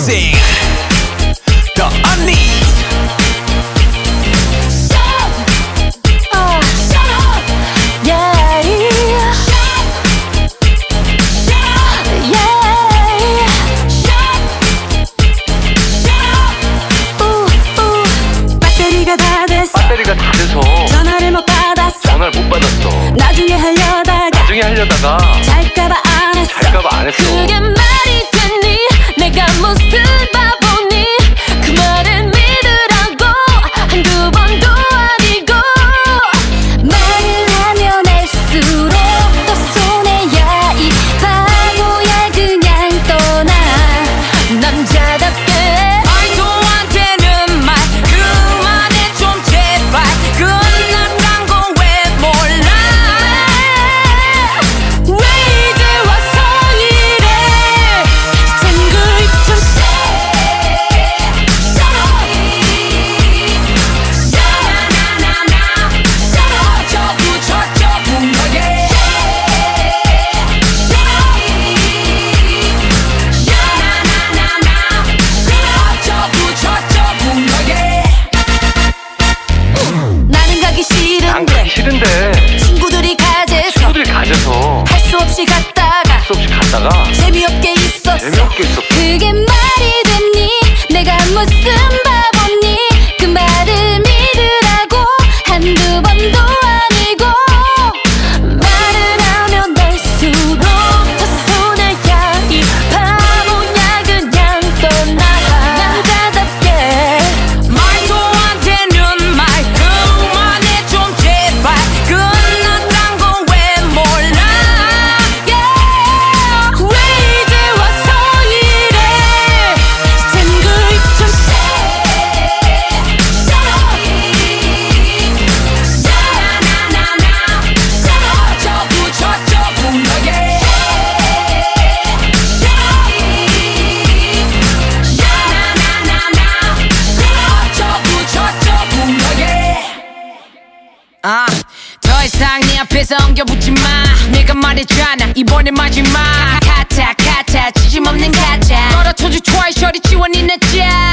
sing the unease. 배터리가 다 돼서 수없이 갔다가 수없이 갔다가 재미없게 있었어. 재미없게 있었어. 그게 말 이상 네 앞에서 엉겨붙지마. 내가 말했잖아 이번엔 마지막. 카타 카타 지짐없는 가짜 떨어터질 트와이 셔리 지원이 내 짜.